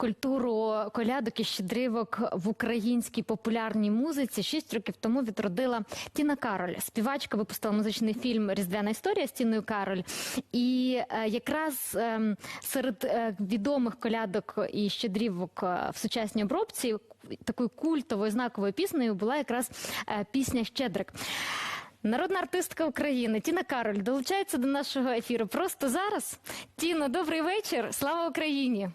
Культуру колядок і щедрівок в українській популярній музиці шість років тому відродила Тіна Кароль. Співачка випустила музичний фільм Різдвяна історія з Тіною Кароль. І е, якраз ем, серед е, відомих колядок і щедрівок е, в сучасній обробці такою культовою знаковою піснею була якраз пісня Щедрик. Народна артистка України Тіна Кароль долучається до нашого ефіру просто зараз. Тіно, добрий вечір. Слава Україні!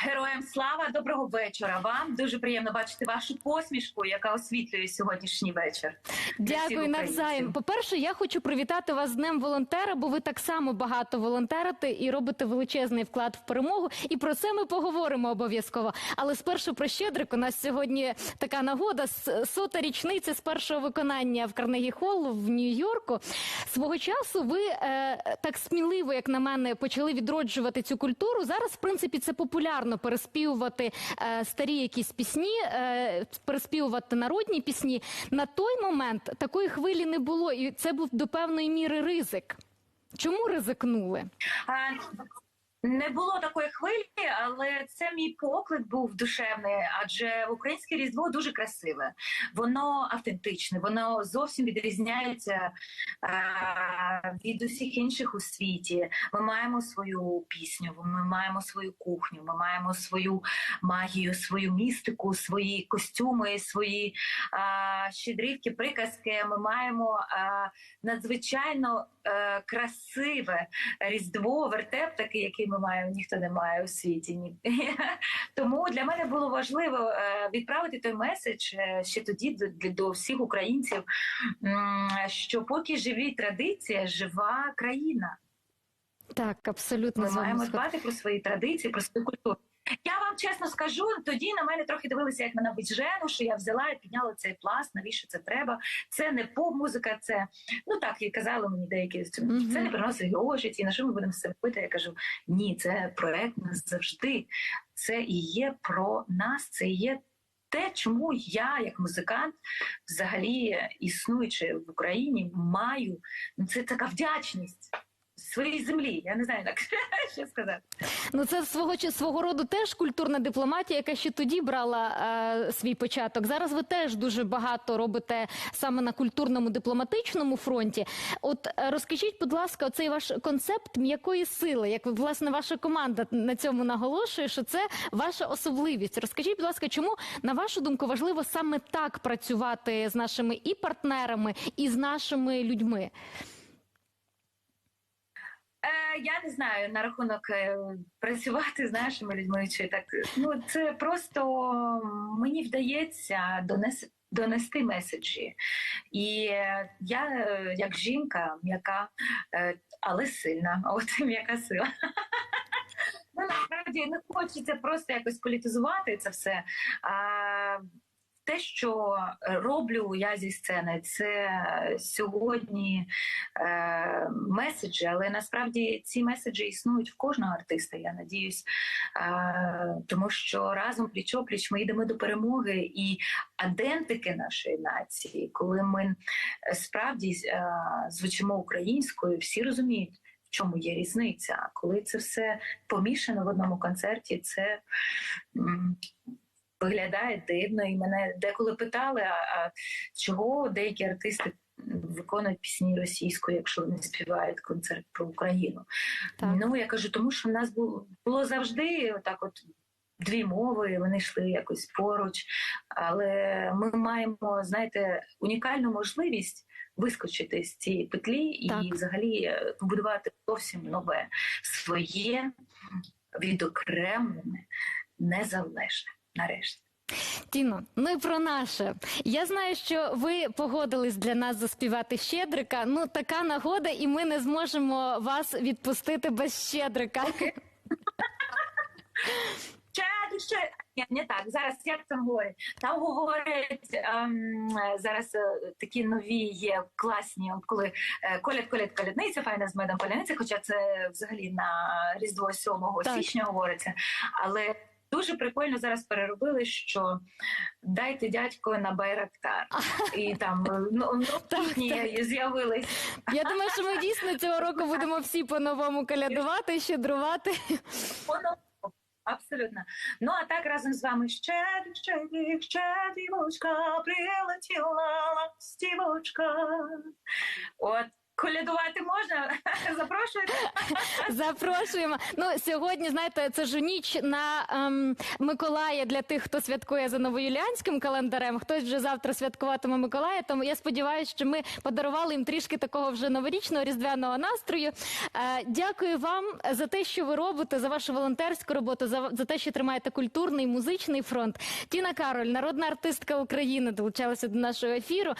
Героям слава, доброго вечора. Вам дуже приємно бачити вашу посмішку, яка освітлює сьогоднішній вечір. Дякую навзаєм. українців. По-перше, я хочу привітати вас з Днем волонтера, бо ви так само багато волонтерите і робите величезний вклад в перемогу. І про це ми поговоримо обов'язково. Але спершу про щедрик. У нас сьогодні така нагода сота річниця з першого виконання в Карнегі Холл в Нью-Йорку. Свого часу ви е, так сміливо, як на мене, почали відроджувати цю культуру. Зараз, в принципі, це популярно переспівувати е, старі якісь пісні, е, переспівувати народні пісні. На той момент такої хвилі не було, і це був до певної міри ризик. Чому ризикнули? Не було такої хвилі, але це мій поклик був душевний, адже українське різдво дуже красиве, воно автентичне, воно зовсім відрізняється е, від усіх інших у світі. Ми маємо свою пісню, ми маємо свою кухню, ми маємо свою магію, свою містику, свої костюми, свої е, щедрівки, приказки. Ми маємо е, надзвичайно е, красиве різдво, вертеп такий, який ми маємо, ніхто не має у світі. Ні. Тому для мене було важливо е, відправити той меседж е, ще тоді до, до всіх українців, що поки живі традиції, жива країна. Так, абсолютно Ми маємо дбати про свої традиції, про свою культуру. Я вам чесно скажу, тоді на мене трохи дивилися, як на біжену, що я взяла і підняла цей пласт. Навіщо це треба? Це не поп-музика, це ну так і казали мені деякі. Це не приносить гроші. І на що ми будемо цим робити? Я кажу: ні, це проект назавжди. Це і є про нас, це і є. Те, чому я, як музикант, взагалі існуючи в Україні, маю ну це така вдячність своїй землі. Я не знаю, як що сказати. Ну це свого свого роду теж культурна дипломатія, яка ще тоді брала е, свій початок. Зараз ви теж дуже багато робите саме на культурному дипломатичному фронті. От е, розкажіть, будь ласка, оцей ваш концепт м'якої сили, як власне ваша команда на цьому наголошує, що це ваша особливість. Розкажіть, будь ласка, чому на вашу думку важливо саме так працювати з нашими і партнерами, і з нашими людьми? Е, я не знаю на рахунок е, працювати з нашими людьми чи так. Ну це просто мені вдається донес, донести меседжі. І е, я, е, як жінка, м'яка, але сильна, а от м'яка сила. Ну, насправді не хочеться просто якось політизувати це все. А те, що роблю я зі сцени, це сьогодні е, меседжі, але насправді ці меседжі існують в кожного артиста. Я надіюсь, е, тому що разом пліч опліч ми йдемо до перемоги і адентики нашої нації, коли ми е, справді е, звучимо українською, всі розуміють. В чому є різниця? Коли це все помішано в одному концерті, це виглядає дивно. І мене деколи питали, а, а чого деякі артисти виконують пісні російською, якщо вони співають концерт про Україну. Так. Ну я кажу, тому що в нас було, було завжди так, от. Дві мови, вони йшли якось поруч, але ми маємо, знаєте, унікальну можливість вискочити з цієї петлі і взагалі е, побудувати зовсім нове своє відокремлене, незалежне нарешті. Тіно, ну і про наше. Я знаю, що ви погодились для нас заспівати Щедрика. Ну, така нагода, і ми не зможемо вас відпустити без Щедрика. Ще, ще ні, не так. Зараз як там говорять? Там говорять ем, зараз е, такі нові є класні, от коли е, коляд, коляд, колядниця, файна з медом коляниця, хоча це взагалі на Різдво 7 Так. січня говориться. Але дуже прикольно зараз переробили, що дайте дядько на байрактар. І там ну, ну, з'явились. Я думаю, що ми дійсно цього року будемо всі по-новому колядувати, щедрувати. Абсолютно. Ну а так разом з вами щедрик, щедрик, щедрівочка, прилетіла ластівочка. От. Колядувати можна? Запрошуйте. Запрошуємо. Ну сьогодні, знаєте, це ж ніч на ем, Миколая для тих, хто святкує за новоюліанським календарем. Хтось вже завтра святкуватиме Миколая. Тому я сподіваюся, що ми подарували їм трішки такого вже новорічного різдвяного настрою. Е, дякую вам за те, що ви робите, за вашу волонтерську роботу, за, за те, що тримаєте культурний музичний фронт. Тіна Кароль, народна артистка України, долучалася до нашого ефіру.